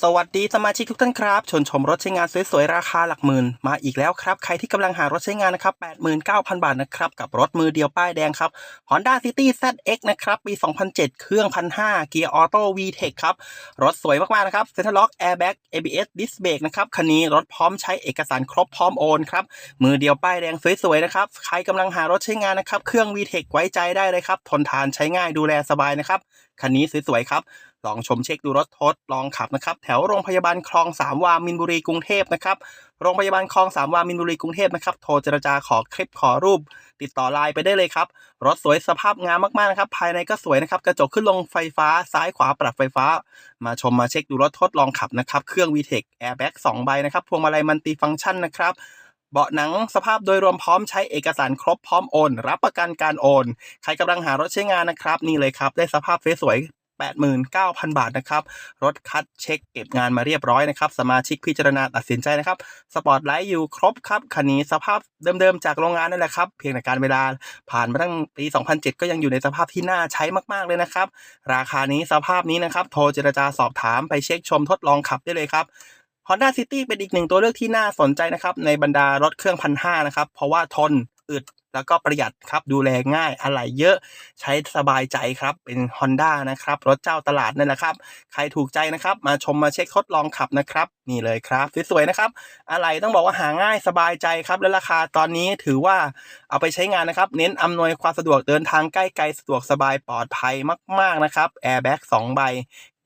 สวัสดีสมาชิกทุกท่านครับ ชนชมรถใช้งานสวยๆ ราคาหลักหมื่น มาอีกแล้วครับ ใครที่กำลังหารถใช้งานนะครับ 89,000 บาทนะครับ กับรถมือเดียวป้ายแดงครับ Honda City ZX นะครับ ปี 2007 เครื่อง 1,500 เกียร์ออโต้ VTEC ครับ รถสวยมาก ๆ นะครับ Center Lock Airbag ABS Disc Brake นะครับ คันนี้รถพร้อมใช้เอกสารครบพร้อมโอนครับ มือเดียวป้ายแดงสวยๆ นะครับ ใครกำลังหารถใช้งานนะครับ เครื่อง VTEC ไว้ใจได้เลยครับ ทนทานใช้ง่ายดูแลสบายนะครับคันนี้สวยๆครับ ลองชมเช็คดูรถทดลองขับนะครับ แถวโรงพยาบาลคลองสามวามินบุรีกรุงเทพนะครับ โรงพยาบาลคลองสามวามินบุรีกรุงเทพนะครับ โทรเจรจาขอคลิปขอรูป ติดต่อไลน์ไปได้เลยครับ รถสวยสภาพงามมากๆนะครับ ภายในก็สวยนะครับ กระจกขึ้นลงไฟฟ้าซ้ายขวาปรับไฟฟ้า มาชมมาเช็คดูรถทดลองขับนะครับ เครื่อง VTEC Airbag 2ใบนะครับ พวงมาลัยมัลติฟังก์ชันนะครับ เบาะหนังสภาพโดยรวมพร้อมใช้เอกสารครบพร้อมโอน รับประกันการโอน ใครกำลังหารถใช้งานนะครับ นี่เลยครับ ได้สภาพสวยๆ89,000 บาทนะครับ รถคัดเช็คเก็บงานมาเรียบร้อยนะครับ สมาชิกพิจารณาตัดสินใจนะครับ สปอร์ตไลท์อยู่ครบครับ คันนี้สภาพเดิมๆ จากโรงงานนั่นแหละครับ เพียงแต่การเวลาผ่านมาตั้งปี 2007 ก็ยังอยู่ในสภาพที่น่าใช้มากๆเลยนะครับ ราคานี้สภาพนี้นะครับ โทรเจรจาสอบถามไปเช็คชมทดลองขับได้เลยครับ Honda City เป็นอีกหนึ่งตัวเลือกที่น่าสนใจนะครับ ในบรรดารถเครื่องพันห้านะครับ เพราะว่าทนอึดแล้วก็ประหยัดครับ ดูแลง่ายอะไรเยอะใช้สบายใจครับ เป็น Honda นะครับ รถเจ้าตลาดนั่นแหละครับ ใครถูกใจนะครับ มาชมมาเช็คทดลองขับนะครับนี่เลยครับสวยๆนะครับ อะไรต้องบอกว่าหาง่ายสบายใจครับ และราคาตอนนี้ถือว่าเอาไปใช้งานนะครับ เน้นอำนวยความสะดวกเดินทางใกล้ไกลสะดวกสบายปลอดภัยมากๆนะครับแอร์แบ็กสองใบ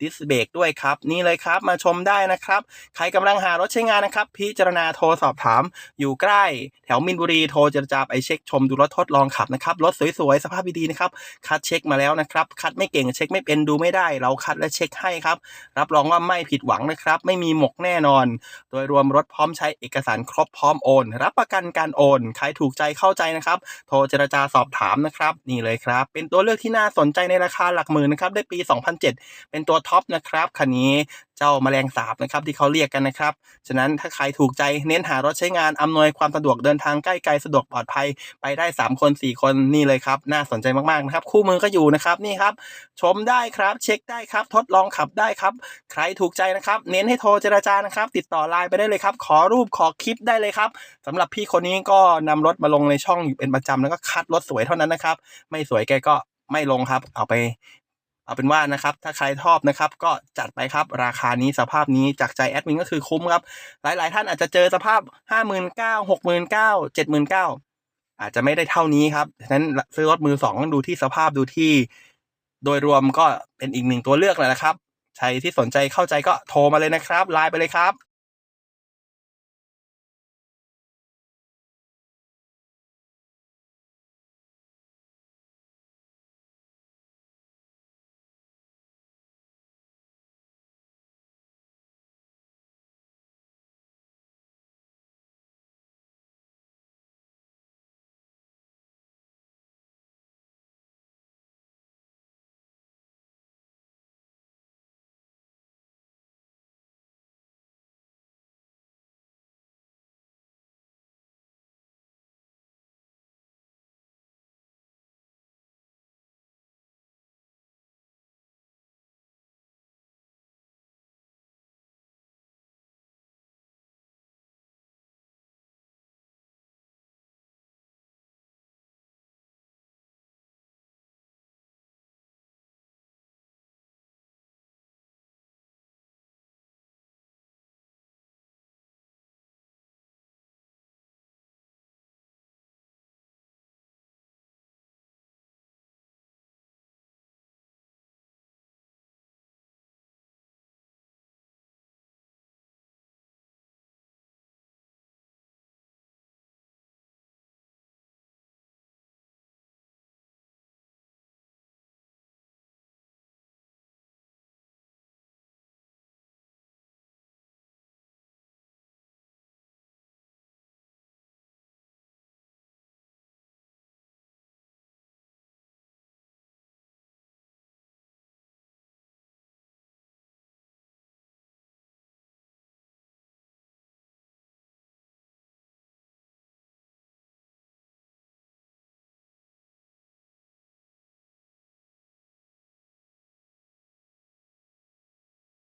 ดิสเบรกด้วยครับ นี่เลยครับมาชมได้นะครับ ใครกำลังหารถใช้งานนะครับ พิจารณาโทรสอบถาม อยู่ใกล้แถวมินบุรีโทรเจรจาไปเช็คชมดูรถทดลองขับนะครับรถสวยๆ สภาพดีๆนะครับ คัดเช็คมาแล้วนะครับ คัดไม่เก่งเช็คไม่เป็นดูไม่ได้ เราคัดและเช็คให้ครับ รับรองว่าไม่ผิดหวังนะครับ ไม่มีหมกแแน่นอน โดยรวมรถพร้อมใช้เอกสารครบพร้อมโอน รับประกันการโอน ใครถูกใจเข้าใจนะครับ โทรเจรจาสอบถามนะครับ นี่เลยครับ เป็นตัวเลือกที่น่าสนใจในราคาหลักหมื่นนะครับได้ปี 2007 เป็นตัวท็อปนะครับคันนี้ เจ้าแมลงสาบนะครับที่เขาเรียกกันนะครับ ฉะนั้นถ้าใครถูกใจเน้นหารถใช้งานอำนวยความสะดวกเดินทางใกล้ไกลสะดวกปลอดภัยไปได้ 3 คน 4 คนนี่เลยครับ น่าสนใจมากๆนะครับ คู่มือก็อยู่นะครับนี่ครับ ชมได้ครับ เช็คได้ครับ ทดลองขับได้ครับ ใครถูกใจนะครับ เน้นให้โทรเจราจานะครับ ติดต่อไลน์ไปได้เลยครับ ขอรูปขอคลิปได้เลยครับสำหรับพี่คนนี้ก็นำรถมาลงในช่องอยู่เป็นประจำแล้วก็คัดรถสวยเท่านั้นนะครับ ไม่สวยแกก็ไม่ลงครับ เอาไป เอาเป็นว่านะครับ ถ้าใครชอบนะครับ ก็จัดไปครับราคานี้สภาพนี้จากใจแอดมินก็คือคุ้มครับ หลาย ๆ ท่านอาจจะเจอสภาพห้าหมื่นเก้าหกหมื่นเก้าเจ็ดหมื่นเก้าอาจจะไม่ได้เท่านี้ครับฉะนั้นซื้อรถมือสองต้องดูที่สภาพดูที่ โดยรวมก็เป็นอีกหนึ่งตัวเลือกแหลยนะครับใครที่สนใจเข้าใจก็โทรมาเลยนะครับไลน์ไปเลยครับ